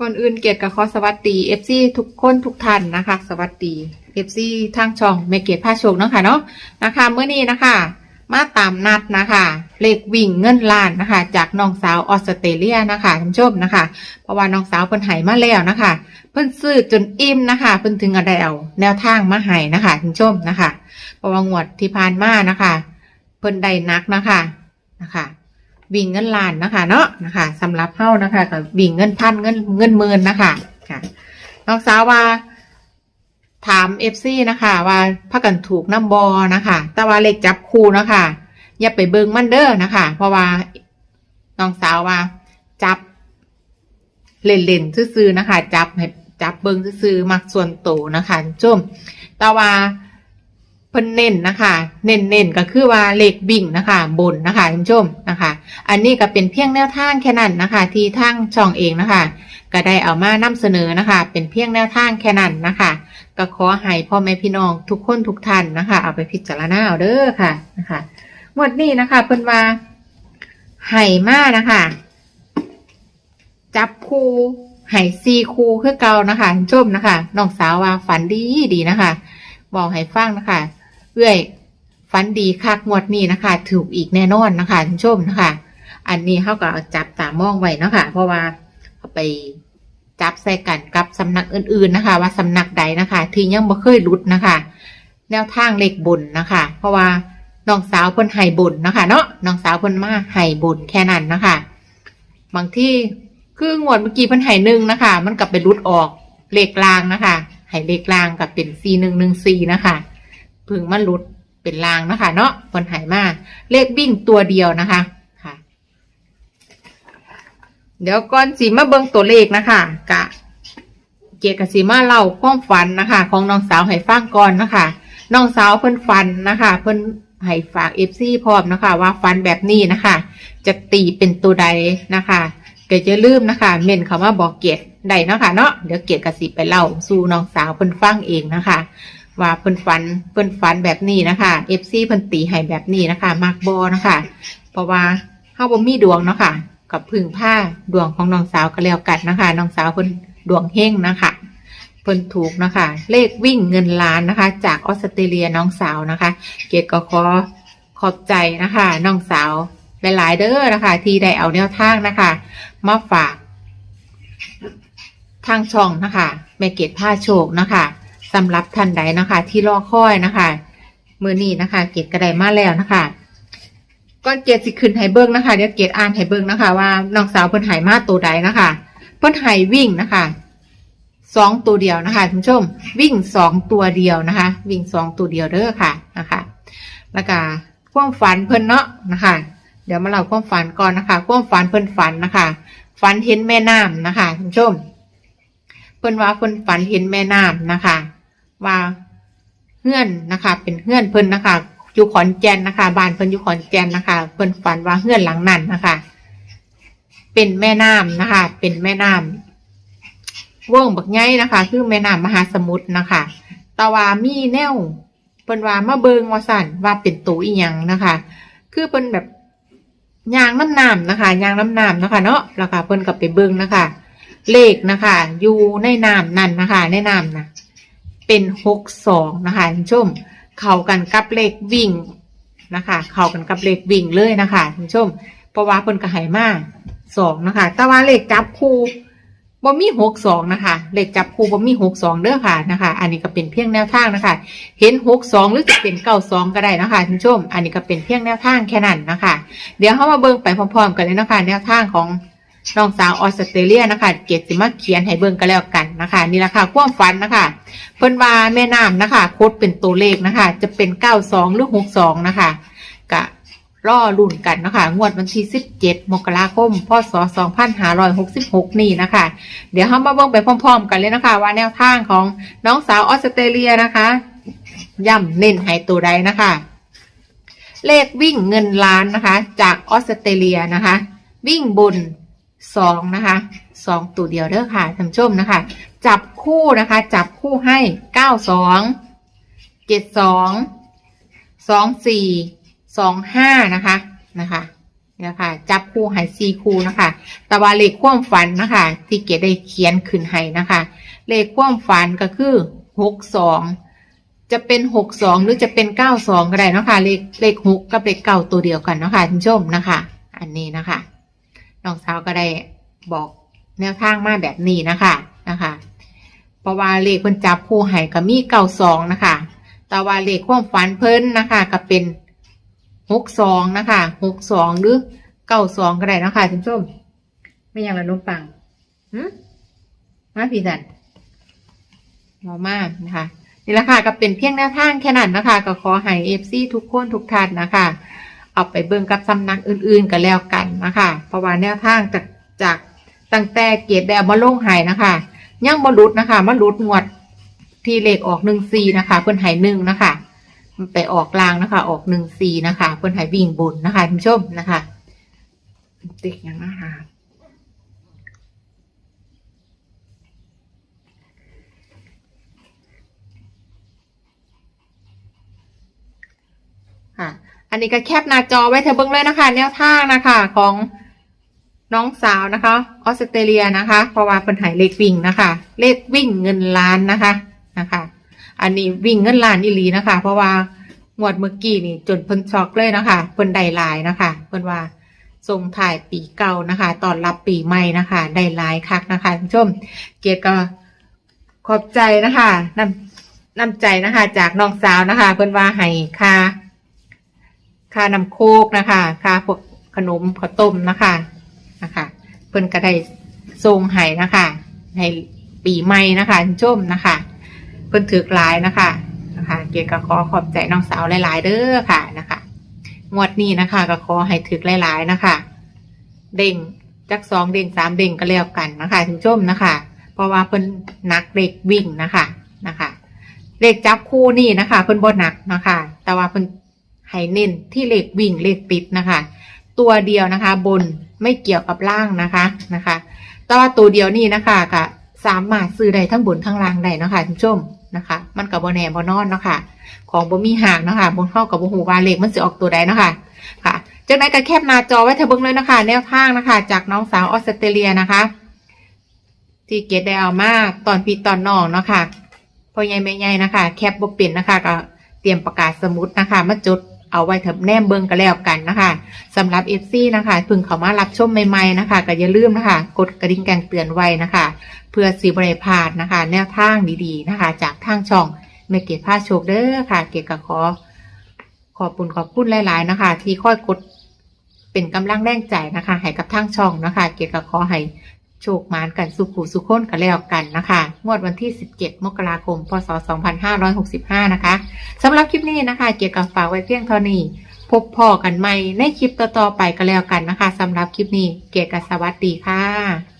ก่อนอื่นเกียรติกับขอสวัสดีเอฟซีทุกคนทุกท่านนะคะ สวัสดีเอฟซีทางช่องเมเกียรติผ้าโชคเนาะค่ะเนาะนะคะเมื่อนี้นะคะ มาตามนัดนะคะเลขวิ่งเงินล้านนะคะ จากน้องสาวออสเตรเลียนะคะท่านผู้ชมนะคะ เพราะว่าน้องสาวเพิ่นหายมาแล้วนะคะ เพิ่นซื้อจนอิ่มนะคะ เพิ่นถึงกระไดเอาแนวทางมาให้นะคะท่านผู้ชมนะคะเพราะว่างวดที่ผ่านมานะคะ เพิ่นได้นักนะคะนะคะ วิ่งเงินล้านนะคะ เนาะนะคะสำหรับเฮานะคะกับวิ่งเงินพันเงินเงินหมื่นนะคะค่ะน้องสาวว่า ถามเอฟซีนะคะ ว่าพักกันถูกน้ำบอนะคะ แต่ว่าเลขจับคู่นะคะ อย่าไปเบิงมันเด้อนะคะ เพราะว่าน้องสาวว่า จับเล่นๆซื่อๆนะคะ จับให้จับเบิงซื่อๆมักส่วนโตนะคะท่านผู้ชมแต่ว่า เพิ่นเน้นนะคะเน้นเน้นๆก็คือว่าเลขบิ่งนะคะบนนะคะท่านผู้ชมนะคะ อันนี้ก็เป็นเพียงแนวทางแค่นั้นนะคะ ที่ทางช่องเองนะคะ ก็ได้เอามานำเสนอนะคะ เป็นเพียงแนวทางแค่นั้นนะคะก็ขอให้พ่อแม่พี่น้องทุกคนทุกท่านนะคะ เอาไปพิจารณาเอาเด้อค่ะนะคะงวดนี้นะคะเพิ่นว่าไห่มานะคะ จับคู่ไห่ซีคู่คือเก่านะคะท่านผู้ชมนะคะน้องสาวว่าฝันดีดีนะคะบอกให้ฟังนะคะ เอื้อยฝันดีคักงวดนี้นะคะ ถูกอีกแน่นอนนะคะท่านชมนะคะ อันนี้เขาก็จับตามองไว้นะคะ เพราะว่าเอาไปจับใส่กันกับสำนักอื่นๆนะคะ ว่าสำนักใดนะคะ ที่ยังบ่เคยรุดนะคะ แนวทางเลขบนนะคะ เพราะว่าน้องสาวเพิ่นไห้บนนะคะ เนาะน้องสาวเพิ่นมาไห้บนแค่นั้นนะคะ บางที่คืองวดเมื่อกี้เพิ่นไห้หนึ่งนะคะ มันกลับไปรุดออกเลขลางนะคะไห้เลขลางกับเป็นซีหนึ่งหนึ่งซีนะคะ พึ่งมันรุดเป็นลางนะคะเนาะเพิ่นไห้มาเลขวิ่งตัวเดียวนะคะค่ะ เดี๋ยวก่อนสีมาเบิ่งตัวเลขนะคะกะเกียรติกับสีมาเล่าความฝันนะคะ ของน้องสาวให้ฟังก่อนนะคะน้องสาวเพิ่นฝันนะคะ เพิ่นให้ฝากเอฟซีพร้อมนะคะ ว่าฝันแบบนี้นะคะ จะตีเป็นตัวใดนะคะเก็จะลืมนะคะ เม่นคำว่าบอกเกียรติใดเนาะคะเนาะเดี๋ยวเกียรติกับสีไปเล่าสู่น้องสาวเพิ่นฟังเองนะคะ ว่าเพิ่นฝันเพิ่นฝันแบบนี้นะคะเอฟซีเพิ่นตีให้แบบนี้นะคะมักบอนะคะ เพราะว่าเฮาบ่มีดวงเนาะค่ะกับพึ่งผ้าดวงของน้องสาวก็แล้วกันนะคะน้องสาวเพิ่นดวงเฮงนะคะเพิ่นถูกนะคะ เลขวิ่งเงินล้านนะคะ จากออสเตรเลียน้องสาวนะคะ เกดก็ขอขอบใจนะคะ น้องสาวหลายๆเด้อนะคะ ที่ได้เอาแนวทางนะคะ มาฝาก ทางช่องนะคะแม่เกดผ้าโชคนะคะ สำหรับท่านใดนะคะ ที่รอคอยนะคะมือนี้นะคะ เกดก็ได้มาแล้วนะคะก่อนเกดสิขึ้นให้เบิ้งนะคะเดี๋ยวเกดอ่านให้เบิ้งนะคะ ว่าน้องสาวเพิ่นหายมาตัวใดนะคะเพิ่นหายวิ่งนะคะสองตัวเดียวนะคะคุณผู้ชม วิ่งสองตัวเดียวนะคะ วิ่งสองตัวเดียวเด้อค่ะนะคะแล้วก็ความฝันเพิ่นเนาะนะคะ เดี๋ยวมาเล่าความฝันก่อนนะคะความฝันเพิ่นฝันนะคะฝันเห็นแม่น้ำนะคะคุณผู้ชมเพิ่นว่าเพิ่นฝันเห็นแม่น้ำนะคะ ว่าเฮือนนะคะ เป็นเฮือนเพิ่นนะคะอยู่ขอนแก่นนะคะบ้านเพิ่นอยู่ขอนแก่นนะคะเพิ่นฝันว่าเฮือนหลังนั้นนะคะ เป็นแม่น้ำนะคะ เป็นแม่น้ำว่องบักไงนะคะ คือแม่น้ำมหาสมุทรนะคะแตะวามีแนวเพิ่นว่ามาเบิงว่าสั่นว่าเป็นตัวอีหยังนะคะ คือเพิ่นแบบยางน้ำน้ำนะคะยางน้ำน้ำนะคะ เนาะแล้วก็เพิ่นกับไปเบิงนะคะ เลขนะคะ อยู่ในน้ำนั่นนะคะ ในน้ำนะ เป็นหกสองนะคะคุณชม เข้ากันกับเลขวิ่งนะคะ เข้ากันกับเลขวิ่งเลยนะคะคุณชม เพราะว่าเพิ่นก็ให้มาสองนะคะ แต่ว่าเลขจับคู่บ่มีหกสองนะคะ เลขจับคู่บ่มีหกสองเด้อค่ะนะคะ อันนี้ก็เป็นเพียงแนวทางนะคะ เห็นหกสองหรือจะเป็นเก้าสองก็ได้นะคะคุณผู้ชม อันนี้ก็เป็นเพียงแนวทางแค่นั้นนะคะ เดี๋ยวเขามาเบิ่งไปพร้อมๆ กันเลยนะคะ แนวทางของ น้องสาวออสเตรเลียนะคะ เกียรติสิมาเขียนให้เบิ่งกันแล้วกันนะคะ นี่แหละค่ะความฝันนะคะ เพิ่นว่าแม่น้ำนะคะ โคดเป็นตัวเลขนะคะ จะเป็นเก้าสองหรือหกสองนะคะกะรอรุ่นกันนะคะงวดวันที่สิบเจ็ดมกราคม พศสองพันห้าร้อยหกสิบหกนี่นะคะ เดี๋ยวเรามาเบิ่งไปพร้อม ๆ กันเลยนะคะ ว่าแนวทางของน้องสาวออสเตรเลียนะคะ ย่ำเน้นให้ตัวใดนะคะ เลขวิ่งเงินล้านนะคะ จากออสเตรเลียนะคะ วิ่งบน สองนะคะสองตัวเดียวเด้อค่ะท่านชมนะคะ จับคู่นะคะ จับคู่ให้เก้าสองเจ็ดสองสองสี่สองห้านะคะนะคะเนี่ยค่ะ จับคู่ให้สี่คู่นะคะต่ว่าเลขความฝันนะคะ ที่เกดได้เขียนขึ้นให้นะคะ เลขความฝันก็คือหกสองจะเป็นหกสองหรือจะเป็นเก้าสองก็ได้นะคะเลขเลขหกกับเลขเก้าตัวเดียวกันนะคะท่านผู้ชมนะคะ อันนี้นะคะ น้องสาวก็ได้บอกแนวทางมาแบบนี้นะคะนะคะ เพราะว่าเลขเพิ่นจับคู่ให้ก็มีเก้าสองนะคะ แต่ว่าเลขความฝันเพิ่นนะคะก็เป็นหกสองนะคะหกสองหรือเก้าสองก็ได้นะคะท่านผู้ชมไม่ยังละนุ่มปังหืมมาพี่สันหอมมากนะคะนี่แหละค่ะก็เป็นเพียงแนวทางแค่นั้นนะคะ ก็ขอให้เอฟซีทุกคนทุกท่านนะคะ เอาไปเบิ่งกับสำนักอื่นๆกันแล้วกัน นะคะเพราะว่าแนวทางจากจากตั้งแต่เกียรติแดมาลงหายนะคะยังบรลุดนะคะมาลุดงวดที่เลขออกหนึ่งซีนะคะเพิ่นหายหนึ่งนะคะไปออกกลางนะคะ ออกหนึ่งซีนะคะ เพิ่นหายวิ่งบนนะคะท่านผู้ชมนะคะ ติ๊กยังนะคะ ค่ะ อันนี้ก็แคปหน้าจอไว้เธอเบิ้งเลยนะคะ แนวทางนะคะของน้องสาวนะคะออสเตรเลียนะคะเพราะว่าเป็นหายเลขวิ่งนะคะ เลขวิ่งเงินล้านนะคะนะคะ อันนี้วิ่งเงินล้านอีหลีนะคะ เพราะว่างวดเมื่อกี้นี่จนเพิ่นช็อกเลยนะคะเพิ่นได้ลายนะคะเพิ่นว่าส่งถ่ายปีเก่านะคะตอนรับปีใหม่นะคะได้ลายคักนะคะคุณผู้ชม เกียรติก็ขอบใจนะคะนำนำใจนะคะ จากน้องสาวนะคะ เพิ่นว่าให้ค่า ค่าน้ำโคกนะคะค่าพวกขนมข้าวต้มนะคะนะคะเพิ่นก็ได้ทรงให้นะคะให้ปีใหม่นะคะคุณผู้ชมนะคะ เพิ่นถือหลายนะคะนะคะเกียรติก็ขอขอบใจน้องสาวหลาย ๆ เด้อค่ะนะคะงวดนี้นะคะ ก็ขอให้ถือหลาย ๆ นะคะ เด้งจักสองเด้งสามเด้งก็แล้วกันนะคะคุณผู้ชมนะคะ เพราะว่าเพิ่นนักเด็กวิ่งนะคะนะคะเลขจับคู่นี่นะคะ เพิ่นบ่หนักนะคะ แต่ว่าเพิ่น ให้เน้นที่เลขวิ่งเลขติดนะคะ ตัวเดียวนะคะ บนไม่เกี่ยวกับล่างนะคะนะคะแต่ว่าตัวเดียวนี่นะคะก็สามารถซื้อได้ทั้งบนทั้งล่างได้นะคะคุณผู้ชมนะคะ มันกับโบแน่บนนอนเนาะค่ะ ของบ่มีห่างเนาะคะบนเข้ากับบ่หูวาเลขมันจะออกตัวใดเนาะค่ะค่ะจากนั้นก็แคปหน้าจอไว้เธอเบิ่งเลยนะคะ แนวทางนะคะ จากน้องสาวออสเตรเลียนะคะ ที่เกดได้เอามาตอนพี่ตอนน้องเนาะค่ะพ่อใหญ่แม่ใหญ่นะคะ แคปบ่เป็นนะคะ ก็เตรียมประกาศสมุดนะคะ มาจุด เอาไว้เถอะแนมเบิงก็แล้วกันนะคะสำหรับ FC นะคะพิ่งเข้ามารับชมใหม่ๆนะคะก็อย่าลืมนะคะ กดกระดิ่งแจ้งเตือนไว้นะคะ เพื่อสีบริพาดนะคะ แนวทางดีๆนะคะ จากทางช่องเมเกตผ้าโชคเด้อค่ะ เกียรติกับขอ ขอบคุณขอบคุณหลาย ๆ นะคะ ที่ค่อยกดเป็นกำลังแรงใจนะคะให้กับทางช่องนะคะ เกียรติกับขอให้ โชคมานกันสุขุสุขคนกันแล้วกันนะคะ งวดวันที่ 17 มกราคม พศ 2565 นะคะสำหรับคลิปนี้นะคะ เกียวกับฝากไว้เพียงเท่านี้ พบพ่อกันใหม่ในคลิปต่อๆไปกันแล้วกันนะคะสำหรับคลิปนี้เกียรติกับสวัสดีค่ะ